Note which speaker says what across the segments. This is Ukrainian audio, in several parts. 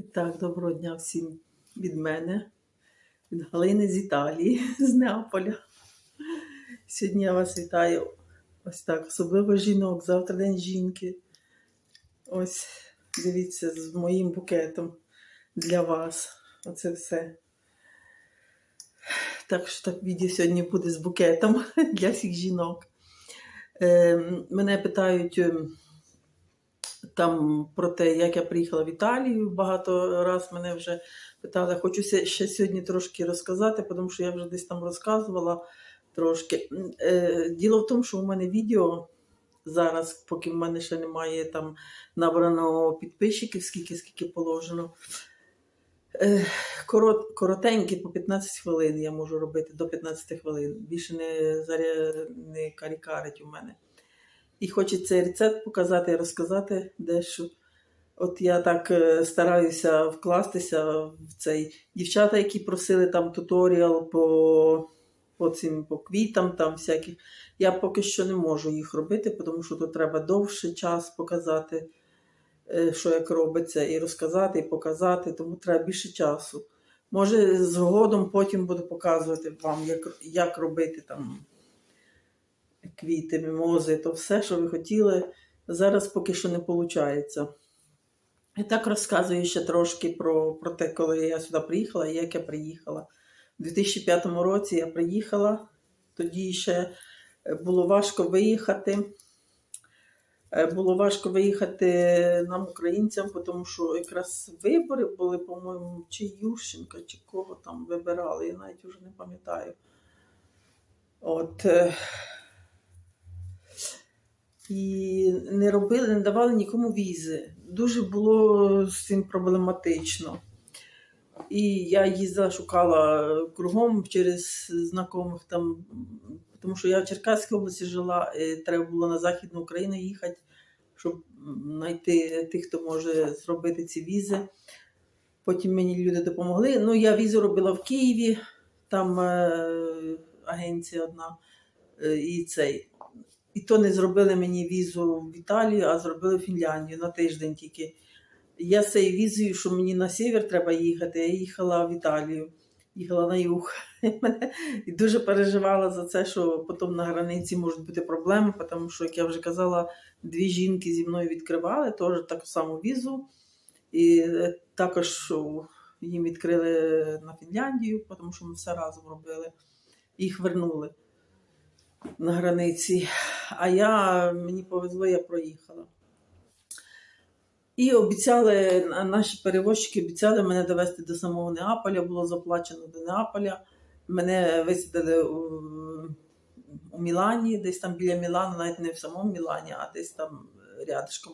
Speaker 1: І так, доброго дня всім від мене, від Галини з Італії, з Неаполя. Сьогодні я вас вітаю ось так, особливо жінок, завтра день жінки. Ось, дивіться, з моїм букетом для вас. Оце все. Так що так відео сьогодні буде з букетом для всіх жінок. Е, мене питають. Там про те, як я приїхала в Італію. Багато раз мене вже питали. Хочу ще сьогодні трошки розказати, тому що я вже десь там розказувала трошки. Е, Діло в тому, що у мене відео зараз, поки в мене ще немає там набрано підписчиків, скільки скільки положено. Е, Корот, коротенькі по 15 хвилин я можу робити до 15 хвилин. Більше не, не карікарить у мене. І хочеться рецепт показати і розказати дещо. От я так е, стараюся вкластися в цей. Дівчата, які просили там туторіал по, по цим по квітам, там всяких. Я поки що не можу їх робити, тому що тут треба довший час показати, е, що як робиться, і розказати, і показати, тому треба більше часу. Може, згодом потім буду показувати вам, як, як робити там квіти, мімози, то все, що ви хотіли. Зараз поки що не виходить. І так розказую ще трошки про, про те, коли я сюди приїхала і як я приїхала. У 2005 році я приїхала, тоді ще е, було важко виїхати. Е, Було важко виїхати нам, українцям, тому що якраз вибори були, по-моєму, чи Ющенка, чи кого там вибирали, я навіть вже не пам'ятаю. От, е, і не робили, не давали нікому візи. Дуже було з цим проблематично. І я їздила, шукала кругом через знайомих там, тому що я в Черкаській області жила, і треба було на Західну Україну їхати, щоб знайти тих, хто може зробити ці візи. Потім мені люди допомогли. Ну, я візу робила в Києві, там е, агенція одна, е, і цей. І то не зробили мені візу в Італію, а зробили в Фінляндію на тиждень тільки. Я з цією візою, що мені на север треба їхати, я їхала в Італію, їхала на юг. І дуже переживала за це, що потім на границі можуть бути проблеми, тому що, як я вже казала, дві жінки зі мною відкривали теж таку саму візу. І е, також що їм відкрили на Фінляндію, тому що ми все разом робили. Їх вернули на границі. А я мені повезло, я проїхала. І обіцяли, наші перевозчики обіцяли мене довести до самого Неаполя, було заплачено до Неаполя. Мене висадили у, у Мілані, десь там біля Мілану, навіть не в самому Мілані, а десь там рядышком.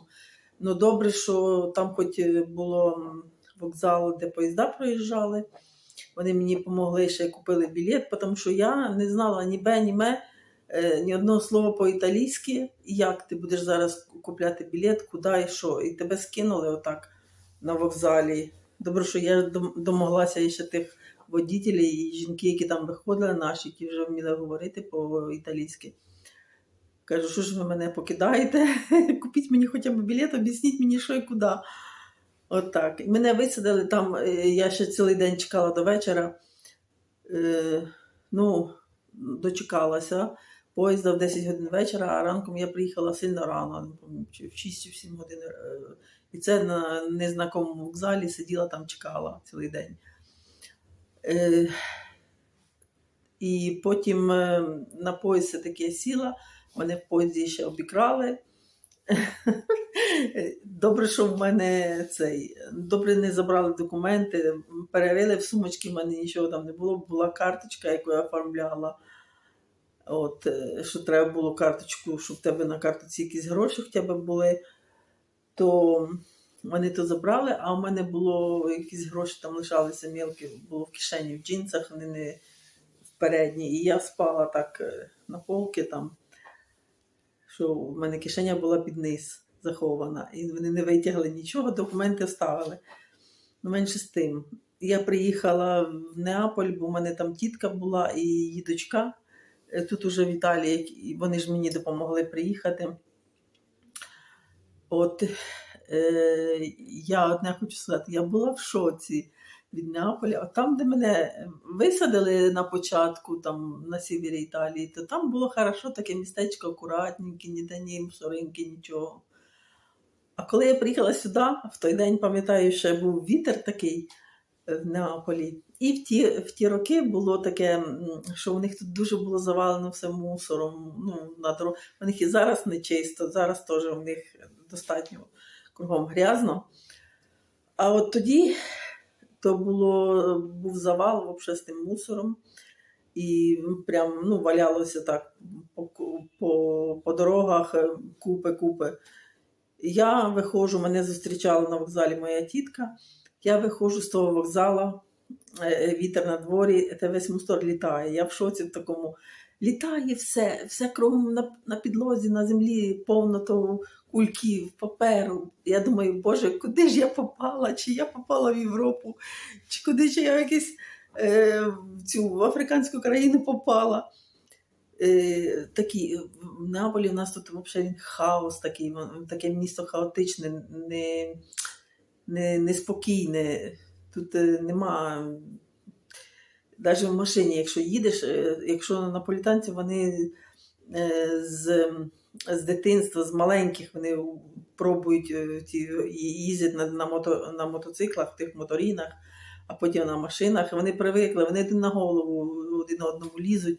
Speaker 1: Ну, добре, що там хоч було вокзал, де поїзда проїжджали. Вони мені допомогли ще купили білет, тому що я не знала ні бе, ні ме, ні одного слова по-італійськи. Як ти будеш зараз купляти білет, куди і що? І тебе скинули отак на вокзалі. Добре, що я домоглася ще тих водітелів і жінки, які там виходили, наші, які вже вміли говорити по-італійськи. Кажу, що ж ви мене покидаєте? Купіть мені хоча б білет, об'ясніть мені, що і куди. Отак. І мене висадили там, е, я ще цілий день чекала до вечора. Е, ну, дочекалася. Поїзда в 10 годин вечора, а ранком я приїхала сильно рано, чи в 6-7 годин. е, І це на незнакомому вокзалі сиділа там, чекала цілий день. Е, і потім е, на поїзд все-таки сіла, мене в поїзді ще обікрали. Добре, що в мене цей. Добре не забрали документи, перерили в сумочки, в мене нічого там не було. Була карточка, яку я оформляла. От, е, що треба було карточку, щоб в тебе на картоці якісь гроші хоча б були, то вони то забрали, а в мене було якісь гроші там лишалися мілкі, було в кишені в джинсах, вони не в передній. І я спала так е, на полки там, що в мене кишеня була під низ захована. І вони не витягли нічого, документи вставили. Ну, менше з тим. Я приїхала в Неаполь, бо в мене там тітка була і її дочка. Е, Тут уже в Італії, вони ж мені допомогли приїхати. От Е, я одне хочу сказати, я була в шоці від Неаполя. А там, де мене висадили на початку, там на сівері Італії, то там було хорошо, таке містечко акуратненьке, ніде ні мусоринки, нічого. А коли я приїхала сюди, в той день, пам'ятаю, ще був вітер такий е, в Неаполі. І в ті, в ті роки було таке, що у них тут дуже було завалено все мусором. Ну, на дорог... У них і зараз не чисто, зараз теж у них достатньо кругом грязно. А от тоді то було, був завал з тим мусором. І прям ну, валялося так по, по, по дорогах купи-купи. Я виходжу, мене зустрічала на вокзалі моя тітка. Я виходжу з того вокзалу, вітер на дворі, та весь мусор літає. Я в шоці в такому. Літає все, все кругом на, на підлозі, на землі, повно того кульків, паперу. Я думаю, Боже, куди ж я попала? Чи я попала в Європу, чи куди ж я в якийсь е, в цю в африканську країну попала. Е, такі, в Неаполі у нас тут взагалі хаос такий, таке місто хаотичне, не, не, неспокійне. Тут е, нема. Навіть в машині, якщо їдеш, е, якщо наполітанці, вони е, з, з дитинства, з маленьких, вони пробують і їздять на, на, мото, на мотоциклах, тих моторінах, а потім на машинах. Вони привикли, вони один на голову один одному лізуть.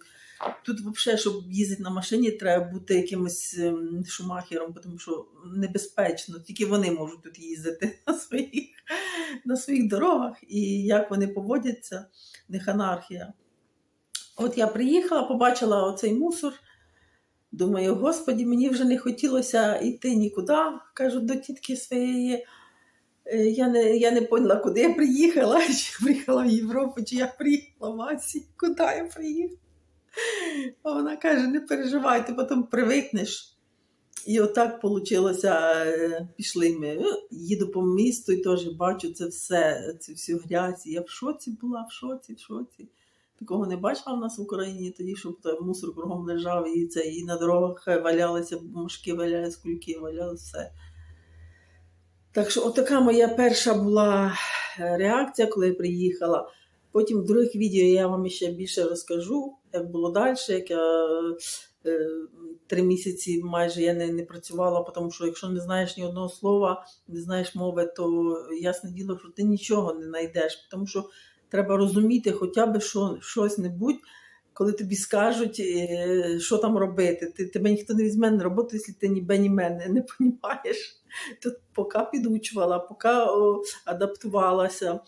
Speaker 1: Тут, взагалі, щоб їздити на машині, треба бути якимось ем, шумахером, тому що небезпечно. Тільки вони можуть тут їздити на своїх, на своїх дорогах. І як вони поводяться, в них анархія. От я приїхала, побачила оцей мусор. Думаю, господі, мені вже не хотілося йти нікуди. Кажу до тітки своєї. «Е, Я не, я не поняла, куди я приїхала, чи я приїхала в Європу, чи я приїхала в Асію, куди я приїхала. А вона каже: не переживай, ти потім привикнеш. І отак вийшло, пішли ми. Ну, Їду по місту і теж бачу це все, цю всю грязь. Я в шоці була, в шоці, в шоці. Такого не бачила в нас в Україні тоді, щоб мусор кругом лежав, і це і на дорогах валялися, мошки валялися, кульки валялися, все. Так що, отака моя перша була е, реакція, коли я приїхала. Потім в других відео я вам ще більше розкажу, як було далі, як я е, три місяці майже я не, не працювала, тому що якщо не знаєш ні одного слова, не знаєш мови, то ясне діло, що ти нічого не знайдеш, тому що треба розуміти хоча б що, щось небудь, коли тобі скажуть, е, що там робити. Ти, тебе ніхто не візьме на роботу, якщо ти ніби ні мене не розумієш. Тут поки підучувала, поки адаптувалася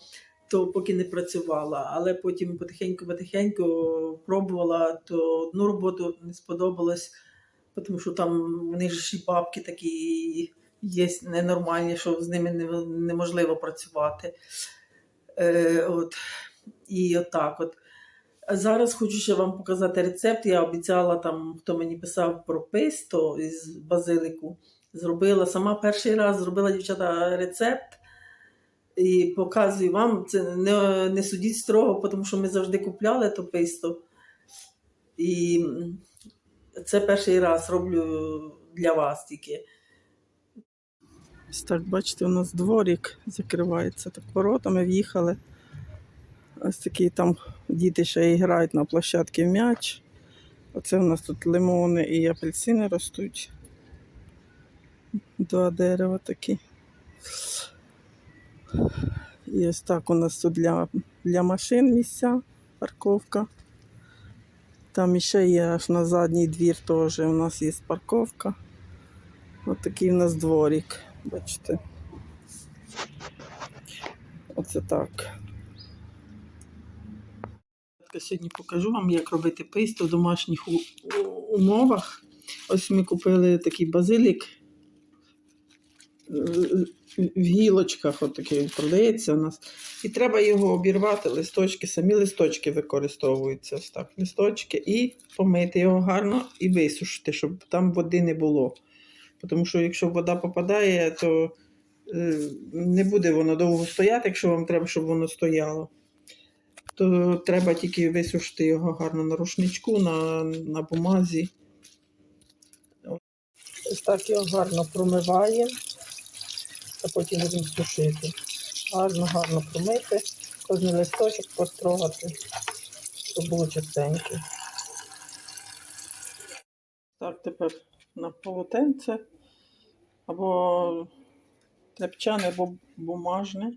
Speaker 1: то поки не працювала, але потім потихеньку-потихеньку пробувала, то одну роботу не сподобалось, тому що там вони ж і бабки такі є ненормальні, що з ними неможливо працювати. Е, от. І отак от. Зараз хочу ще вам показати рецепт. Я обіцяла там, хто мені писав про песто із базилику. Зробила сама перший раз зробила дівчата рецепт і показую вам. Це не, не судіть строго, тому що ми завжди купляли то песто. І це перший раз роблю для вас тільки. Ось так, бачите, у нас дворик закривається так воротами, в'їхали. Ось такі там діти ще грають на площадці в м'яч. Оце у нас тут лимони і апельсини ростуть. Два дерева такі. І ось так у нас тут для, для машин місця, парковка. Там іще є аж на задній двір теж у нас є парковка. Ось такий у нас дворик, бачите. Оце так. Сьогодні покажу вам, як робити пейсто в домашніх умовах. Ось ми купили такий базилік в гілочках, от такий продається у нас. І треба його обірвати, листочки, самі листочки використовуються. Так, листочки, і помити його гарно і висушити, щоб там води не було. Тому що якщо вода попадає, то е, не буде воно довго стояти, якщо вам треба, щоб воно стояло. То треба тільки висушити його гарно на рушничку, на, на бумазі. Ось так його гарно промиваємо. А потім будемо сушити. Гарно, гарно промити, кожен листочок построгати, щоб було чистеньке. Так, тепер на полотенце або тряпчане, або бумажне,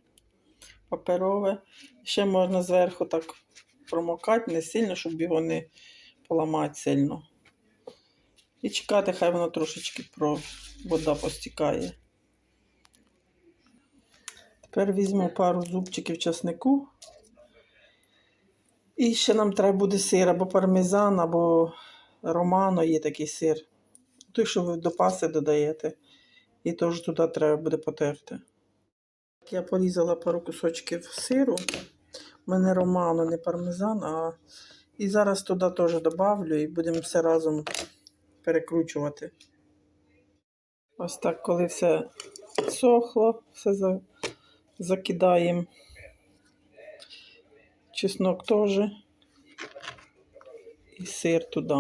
Speaker 1: паперове. Ще можна зверху так промокати, не сильно, щоб його не поламати сильно. І чекати, хай воно трошечки про вода постікає. Тепер візьму пару зубчиків часнику. І ще нам треба буде сир або пармезан, або романо є такий сир. Той, що ви до паси додаєте. І теж туди треба буде потерти. Я порізала пару кусочків сиру. У мене романо, не пармезан, а і зараз туди теж добавлю і будемо все разом перекручувати. Ось так, коли все сохло, все за... закидаємо. Чеснок теж. І сир туди.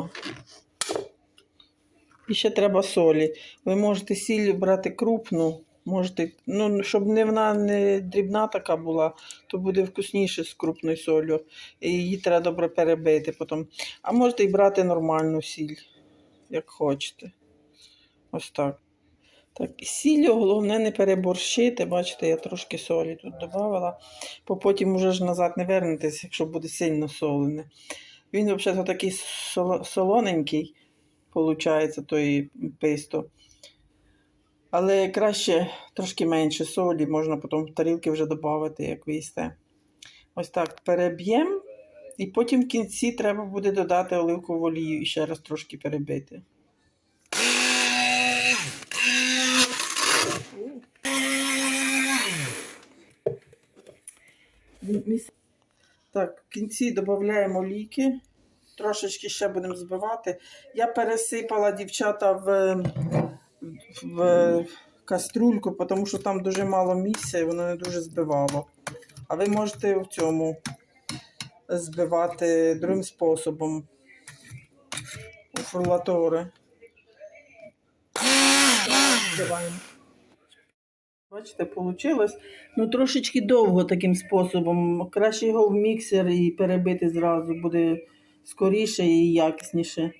Speaker 1: І ще треба солі. Ви можете сіль брати крупну, можете, ну, щоб не вона не дрібна така була, то буде вкусніше з крупною солью. І її треба добре перебити потім. А можете і брати нормальну сіль, як хочете. Ось так. Так, сіллю головне не переборщити. Бачите, я трошки солі тут додавала, бо потім вже ж назад не вернетесь, якщо буде сильно солене. Він взагалі такий солоненький, виходить, той писто. Але краще трошки менше солі, можна потім в тарілки вже додати, як ви їсте. Ось так переб'ємо. І потім в кінці треба буде додати оливкову олію і ще раз трошки перебити. Так, в кінці додаємо олійки. Трошечки ще будемо збивати. Я пересипала дівчата в, в каструльку, тому що там дуже мало місця і воно не дуже збивало. А ви можете в цьому збивати другим способом у фрулатори. Збиваємо. Бачите, вийшло. Ну, трошечки довго таким способом. Краще його в міксер і перебити зразу, буде скоріше і якісніше.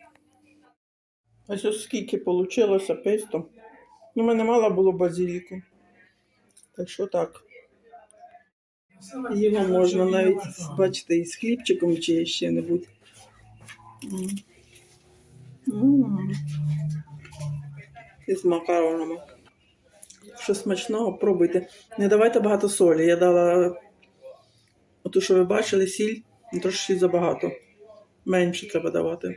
Speaker 1: Ось ось скільки вийшло писто. У мене мало було базиліку. Так що так. Його можна навіть, бачите, із хлібчиком чи ще небудь. І з макаронами. Що смачного, пробуйте. Не давайте багато солі. Я дала, оту, що ви бачили, сіль, ну, трошки забагато. Менше треба давати.